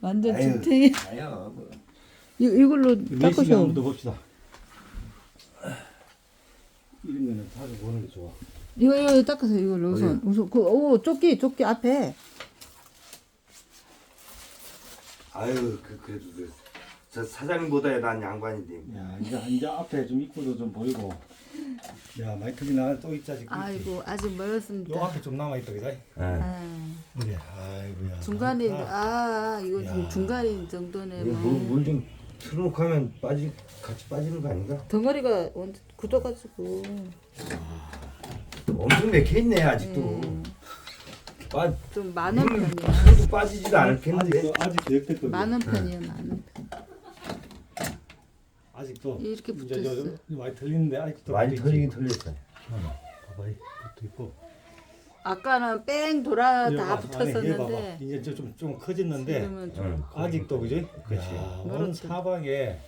완전 아유. 주탱이. 아요. 뭐. 이 이걸로 닦으셔. 한번 더 봅시다. 이런 거는 자주 보는 게 좋아. 이거 이거 닦으세요. 이걸로 우선 우선 그오 조끼 조끼 앞에. 아유 그 그래도 그, 저 사장님보다 난 양반인데. 야 이제 이제 앞에 좀 입구도 좀 보이고. 야 마이클이 나또 있자 지금. 아이고 아직 요 멀었습니다. 앞에 좀 남아 있다 그자. 예. 아, 그래. 아 이고야. 중간에 많다. 아 이거 지금 야. 중간인 정도네 이거 뭐. 물좀 틀어놓고 하면 빠지 같이 빠지는 거 아닌가? 덩어리가 완전 굳어가지고. 엄청 맥혀 있네 아직도. 음, 빠 좀 많은 편이야. 그래도 빠지지도 않겠는데. 아직도 아직도 역대급. 많은 편이야 많은 편. 아직도 이렇게 이제 붙어 저- 있어. 저 많이 털리는데 아직도 많이 털리긴. 털렸어. 어, 봐봐 이 붙어 있고. 아까는 뺑 돌아 이거 다 봐. 붙었었는데 이제 좀 좀, 좀 커졌는데 지금은 좀 응. 아직도 그지? 그치. 야, 오늘 그렇지. 사방에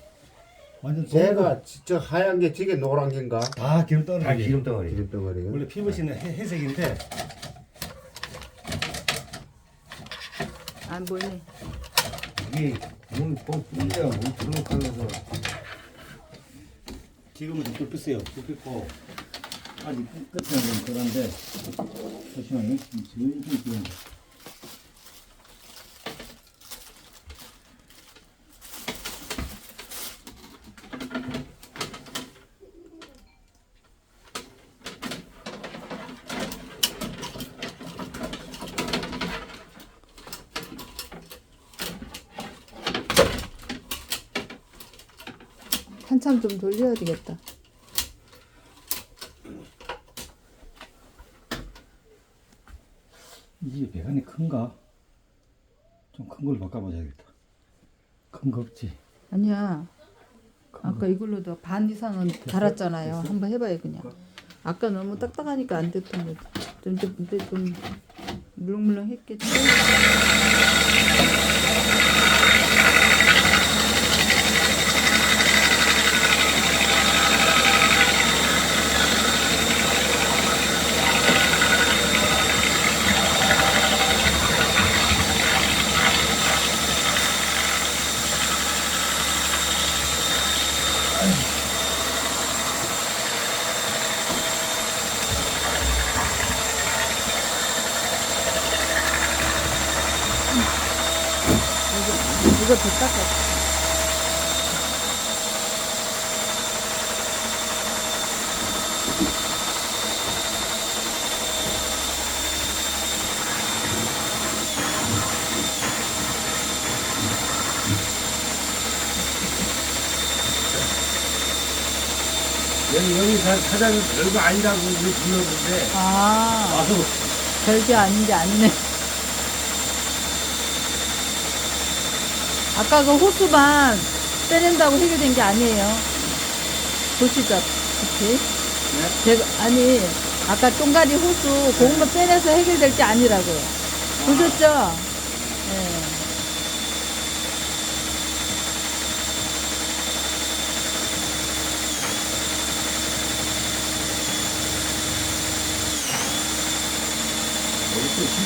완전 제가 진짜 하얀 게 저게 노란 게인가? 다 기름 떠는 다게 기름 덩어리. 기름 덩어리가. 원래 피부씨는 회- 회색인데 안 보이네. 이게 물뽕 뿌리야 물 틀어놓고 하면서 지금은 좀 뚫혔어요. 뚫혔고 아직 끝에는 좀 덜한데 조심하게 지금 좀 기름. 한참 좀 돌려야 되겠다. 이게 배관이 큰가? 좀 큰 걸로 바꿔보자겠다. 큰 거 없지? 아니야. 아까 이걸로도 반 이상은 달았잖아요. 한번 해봐요 그냥. 아까 너무 딱딱하니까 안 됐던 거지. 좀, 좀, 근데 좀 물렁물렁 했겠지. 이거 더 닦아. 여기 여기 사, 사장님 별거 아니라고 우리 불렀는데 아, 와서 별게 아닌 게 아니네. 아까 그 호수만 빼낸다고 해결된 게 아니에요. 보시죠. 그치? 제가, 아니, 아까 똥가리 호수 그것만 빼내서 해결될 게 아니라고요. 보셨죠? 예.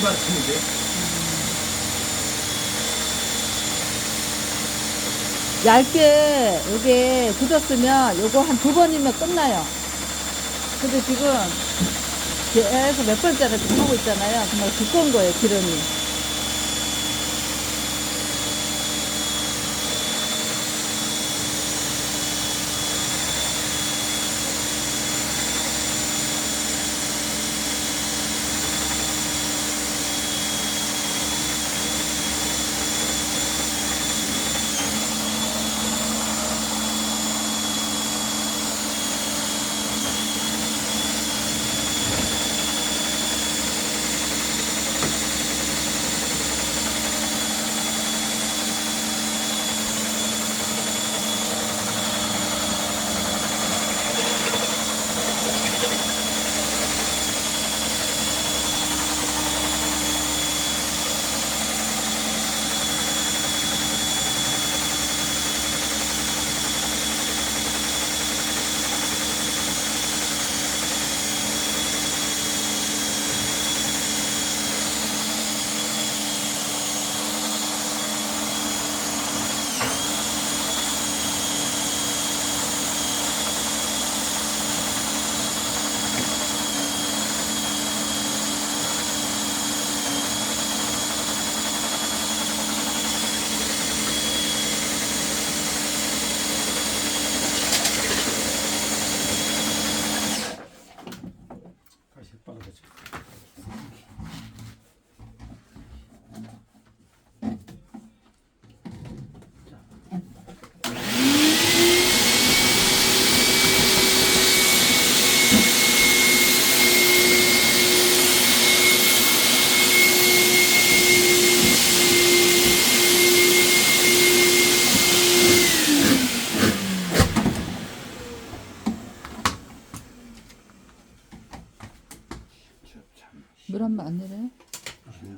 여기 또 신발팀인데 얇게 여기 굳었으면 요거 한 두 번이면 끝나요. 근데 지금 계속 몇 번째를 지금 하고 있잖아요. 정말 두꺼운 거예요, 기름이.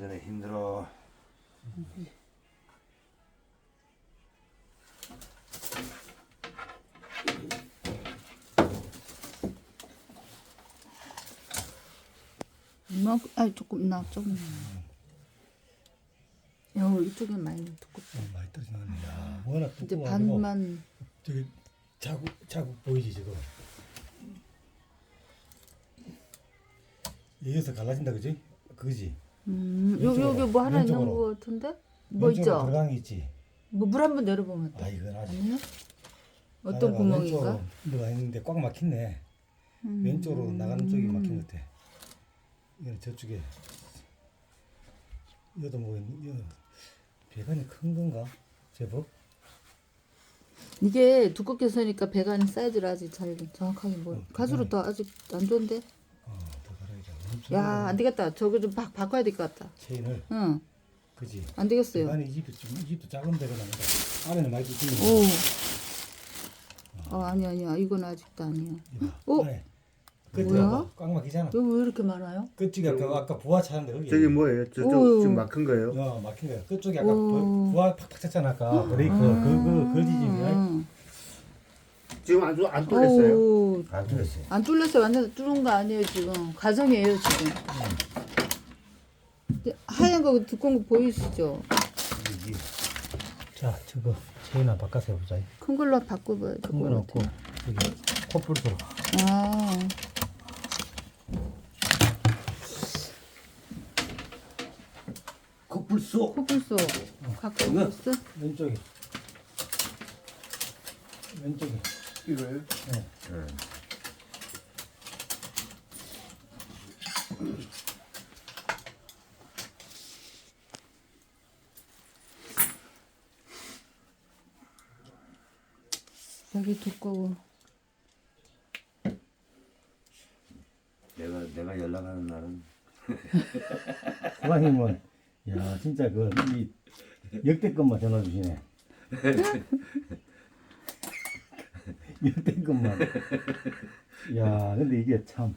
전에 힘들어. 이만큼, 아니 조금 나 조금. 야 이쪽에 많이 두껍다. 어, 많이 떨어지네. 야, 워낙 두꺼워. 반만 저기 자국 자국 보이지 지금. 음. 여기서 갈라진다 그지? 그지? 음, 여기 왼쪽으로, 여기 뭐 하나 있는 왼쪽으로. 거 같은데? 뭐 왼쪽으로 있죠? 들어간 게 있지. 뭐 물 한번 내려보면 아 돼. 이건 아직. 아니요? 어떤 가다가 구멍인가? 왼쪽으로 들어가 있는데 꽉 막혔네. 음. 왼쪽으로 나가는 쪽이 막힌 것 같아. 이건 저쪽에. 여도 뭐 여 배관이 큰 건가? 제법. 이게 두껍게 서니까 배관 사이즈를 아직 잘 정확하게 뭐 어, 가수로 더 아직 안 좋은데? 어, 야 안 되겠다. 저거 좀 바, 바꿔야 될 것 같다. 체인을 응, 그지. 안 되겠어요. 배관이 이 집도 좀, 이 집도 작은 배관 아니다. 안에는 많이 붙이는 거. 오. 어 아니 아니야 이건 아직도 아니야. 안에 뭐야? 봐봐. 꽉 막히잖아. 여기 왜 이렇게 많아요? 끝쪽에 아까 아까 부하 차는데 거기. 저기 뭐예요? 저쪽 오. 지금 막힌 거예요? 어 막힌 거야. 끝쪽에 아까 오. 부- 부하 팍팍 찼잖아 아까 브레이크 그그 그 지점이야. 음. 지금 아주 안 뚫렸어요. 오, 안 틀렸어요. 안 뚫렸어요. 완전 뚫은 거 아니에요 지금. 가정이에요 지금. 근데 하얀 거 두꺼운 거 보이시죠? 자 저거 체인 한 바꿔서 해보자. 큰 걸로 바꿔봐야 큰건 없고. 여기 코뿔소로. 아. 코뿔소. 코뿔소 갖고 이거? 있어? 왼쪽에 왼쪽에 이거요? 여기 두꺼워. 내가 내가 연락하는 날은 사장님은 야 진짜 그이 역대급만 전화 주시네. 역대급만. 야 근데 이게 참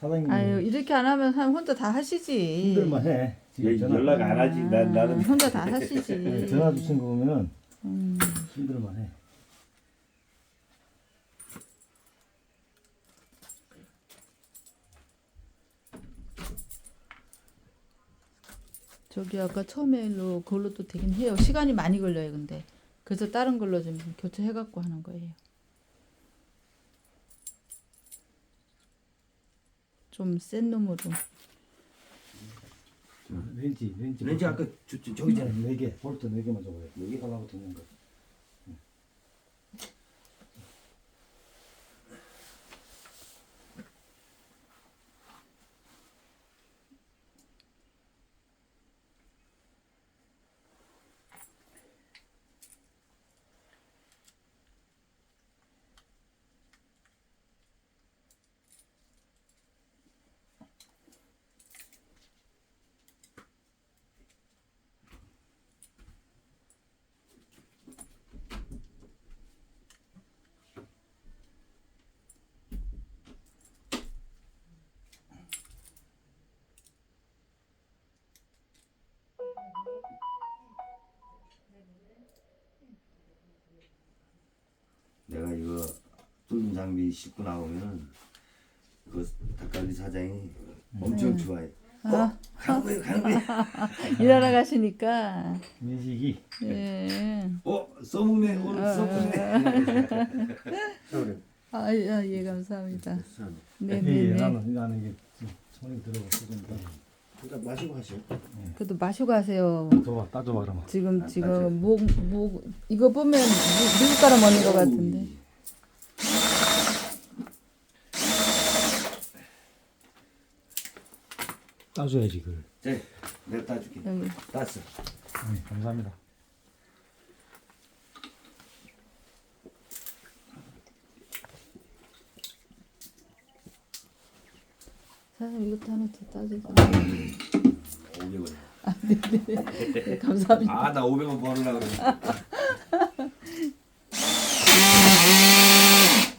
사장님 아유 이렇게 안 하면 사람 혼자 다 하시지. 힘들만 해. 지금 얘 전화 연락 안 하지. 난 나는 음, 혼자 다 하시지. 전화 주신 거 보면 음. 힘들만 해. 저기 아까 처음에 일로 그걸로 또 되긴 해요. 시간이 많이 걸려요, 근데. 그래서 다른 걸로 좀 교체해갖고 하는 거예요. 좀 센 놈으로. 렌치 렌치 렌즈 아까 저, 저, 저기 있잖아. 네 개, 볼트 네 개만 줘봐요. 네개 갈라붙는 거. 내가 이거 뚫는 장비 싣고 나오면은 그 닭갈비 사장이 엄청 좋아해. 어? 가는 거예요, 가는 거예요. 일하러 가시니까. 민식이 예. 어, 써먹네, 오늘 써먹네. 아, 아, 예, 감사합니다. 예, 네네 네. 나는 나는 이게 좀 손이 들어고 그러니까 일단 마시고 하세요. 그래도 마시고 가세요. 줘봐 따줘봐 그러면. 지금 지금 목 목 이거 보면 미- 미국 가라 먹는 것 같은데. 따줘야지 그걸. 자, 내가 따줄게. 여기 땄어. 네, 감사합니다. 사장님 이것도 하나 더 따주세요. 500원. 네, 감사합니다. 아, 나 500원 벌으려고 그래.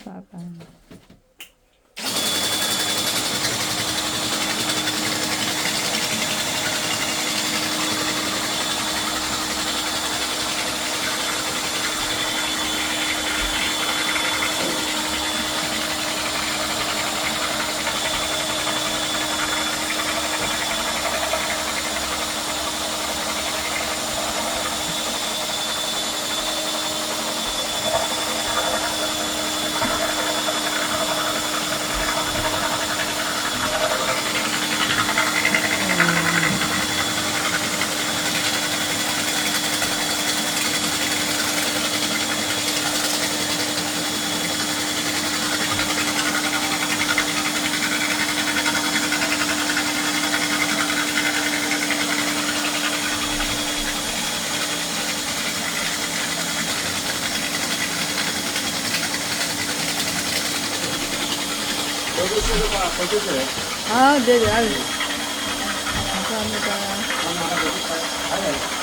빠밤. 아, 네, 알. 감사합니다.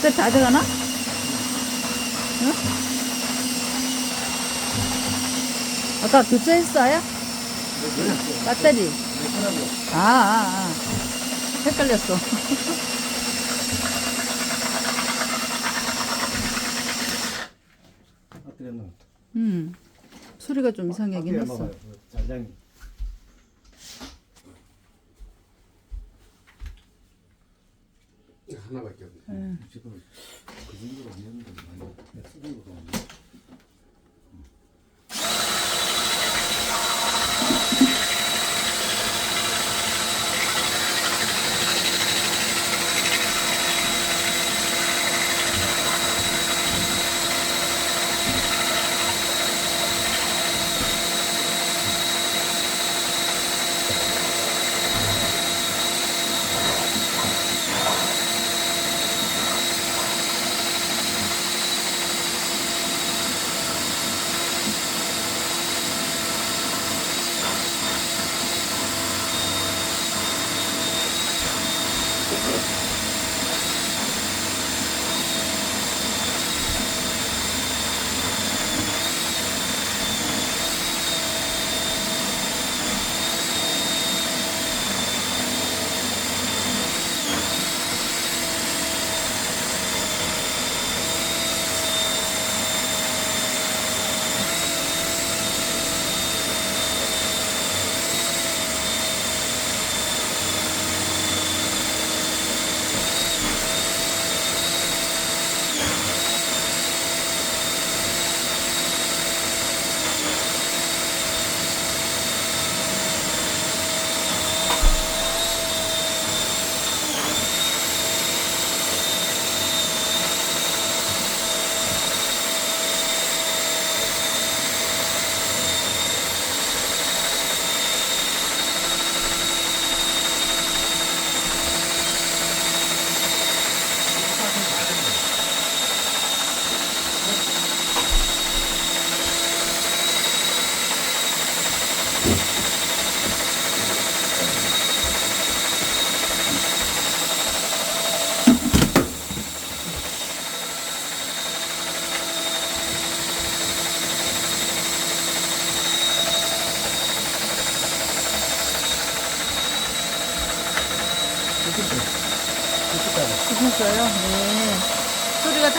배터리 다 들어가나? 응? 아까 교체했어요? 배터리. 아, 아, 아. 헷갈렸어. 음. 소리가 좀 이상하긴 했어. 그 하나밖에 없네. 지금 그 정도로 없는데 많이 쓰는 없네. 드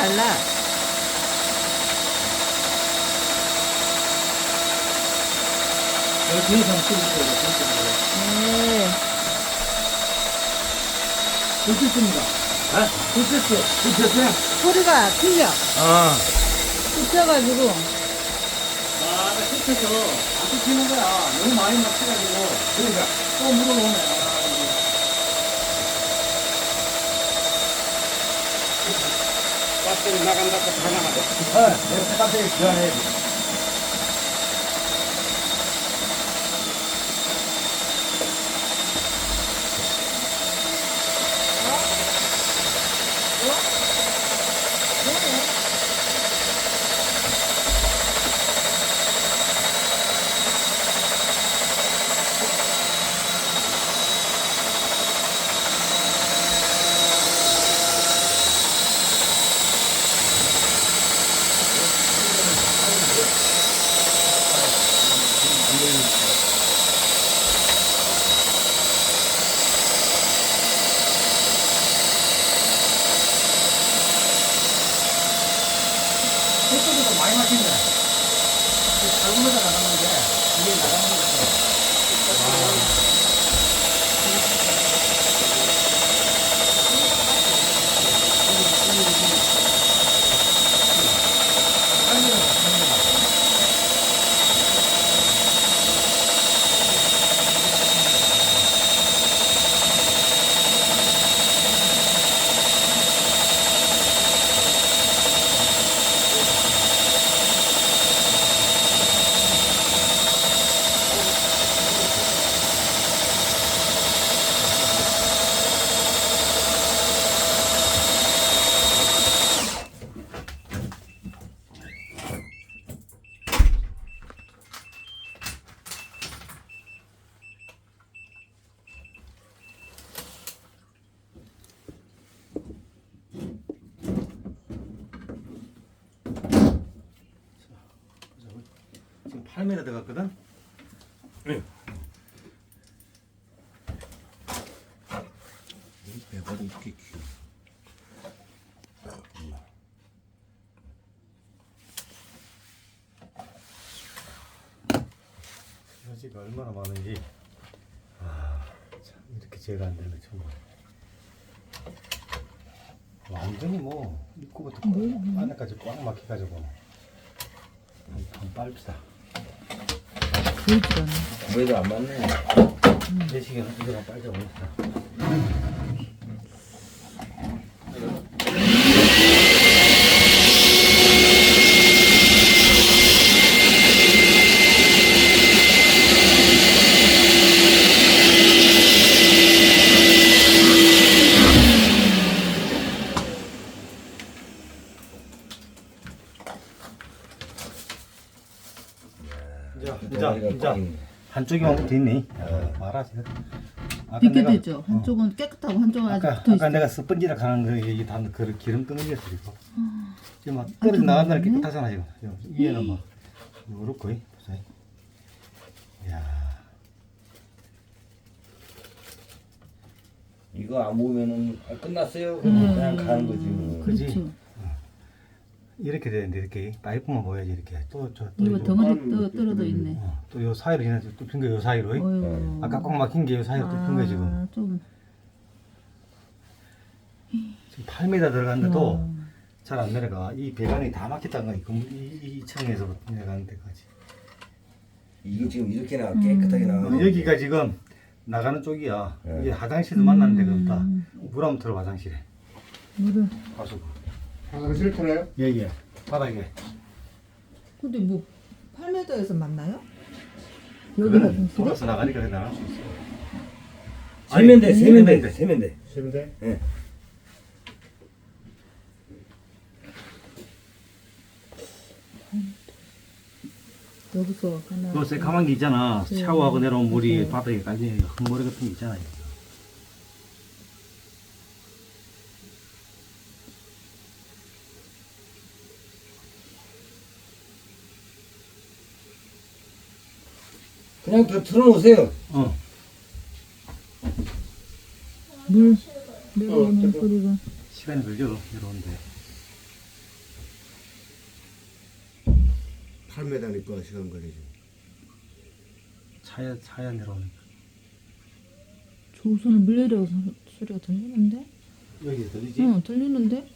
달라. 여기 뒤에서 한번 찍어주세요. 네. 불빛입니다. 아, 불빛, 불빛이야. 소리가 틀려. 아. 붙여가지고. 아, 나 끝에서 안 끊기는 거야. 너무 많이 막혀가지고. 그러니까 또 물어보네. 아, 이거. 배터리 나간 ಮಾಡ್ತೀನಿ ಕಲ್ಮದ ನಮಗೆ ಇಲ್ಲಿ ನಗಮ 여지가 얼마나 많은지. 아, 참 이렇게 제가 안 처음 봐요. 완전히 뭐 입구부터 꽉- 안에까지 꽉 막혀가지고. 한, 한 빨피다. 보이질 않아. 그래도 안 맞네. 내 시계는 이거랑 빨자 보인다 이제 이제 한쪽이만 붙어 있네. 아. 아까 내가- 비켜되죠. 한쪽은 깨끗하고 한쪽은 아직 아까 붙어 아까 있어. 내가 스펀지라 하는 거 이게 다그 기름 덩어리였어 이거. 지금 막 떨어져 나간다는 게 깨끗하잖아 지금. 지금 위에는 막 이렇고 보세요. 야, 이거 안 보면은 아, 끝났어요 그러면 그냥 가는 거지 뭐 그지? 그렇죠. 이렇게 되는데 이렇게 파이프만 보여야지 이렇게 또저 또 이거 덩어리 떠, 떨어져 있네. 또요 사이로 지나서 뚫힌 거요 사이로. 어휴. 아까 꽉 막힌 게 요 사이로 뚫힌 거 지금. 아, 좀. 지금 8m 들어갔는데도 와. 잘안 내려가. 이 배관이 다 막혔다는 거야. 이, 금- 이, 이 층에서 내려가는 데까지. 이게 지금 이렇게 나 깨끗하게 나와 여기가 지금 나가는 쪽이야. 네. 이게 화장실도 만나는 데가 없다. 물 한번 들어 화장실에. 물을. 가서 화장실 터나요? 예예. 바닥에. 근데 뭐 8m에서 만나요? 여기 화장실에? 돌아서 나가니까 그냥 나갈 수 있어. 세면대 아니, 세면대 세면대 세면대? 예. 여기서 하나. 그 새카만 게 있잖아. 네. 샤워하고 내려온 물이 네. 바닥에 깔리는 흙머리 같은 게 있잖아. 그냥 들- 틀어놓으세요 어. 물 내려오는 소리가. 시간이 걸려 내려오는데. 8m니까 시간 걸리지. 차야 차야 내려오니까. 조수는 물 내려오는 소- 소리가 들리는데? 여기 들리지? 응, 들리는데?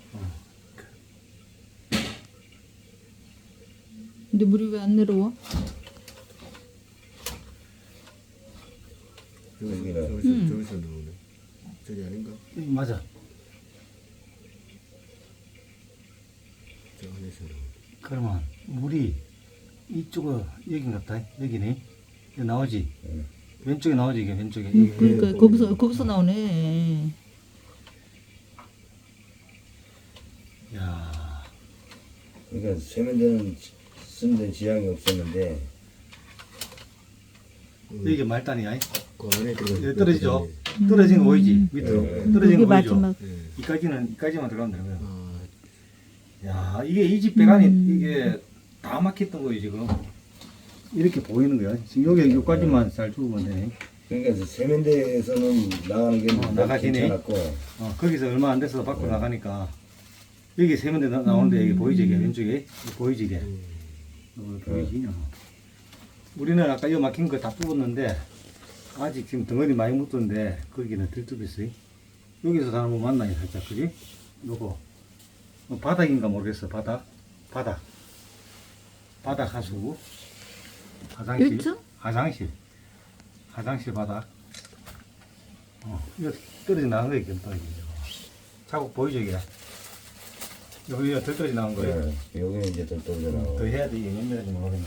근데 물이 왜 안 내려와? 저기서 음. 저기서 나오네. 저기 아닌가? 응, 맞아. 저 안에서 나오네. 그러면 물이 이쪽은 여긴 같다. 여기네. 여기 나오지. 응. 왼쪽에 나오지 이게 왼쪽에. 응, 이게. 그러니까 거기서 거기서 나오네. 야, 그러니까 세면대는 쓰는 데 지장이 없었는데 이게 말단이야. 그 안에 들어. 여기 떨어지죠. 떨어진 거 보이지 밑으로. 네. 떨어진 그게 거 보이죠. 마지막. 예. 이까지는 이까지만 들어가면 되는 거야. 아, 야, 이게 이 집 배관이 음. 이게 다 막혔던 거예요 지금. 이렇게 보이는 거야. 지금 여기 여기까지만 잘 죽으면 되네. 그러니까 세면대에서는 나가는 게 어, 나가지네. 괜찮았고 어, 거기서 얼마 안 돼서 밖으로 나가니까 여기 세면대 나, 나오는데 여기 보이지 이게 왼쪽에 이게 보이지 이게. 어, 보이지? 어. 우리는 아까 이 막힌 거 다 뽑았는데 아직 지금 덩어리 많이 묻던데 거기는 들뚝있어요. 여기서 다 한번 만나요 살짝 그지? 요거. 어, 바닥인가 모르겠어 바닥. 바닥. 바닥 하수 화장실. 1층? 화장실. 화장실 바닥. 어 이거 떨어져 나온 거 있겠다 이게 자국 보이죠 이게? 여기 덜 떨어져 나온 거예요. 네, 여기 이제 또 떨어져 나오고. 더 해야 돼 이게 몇 년인지 모르겠네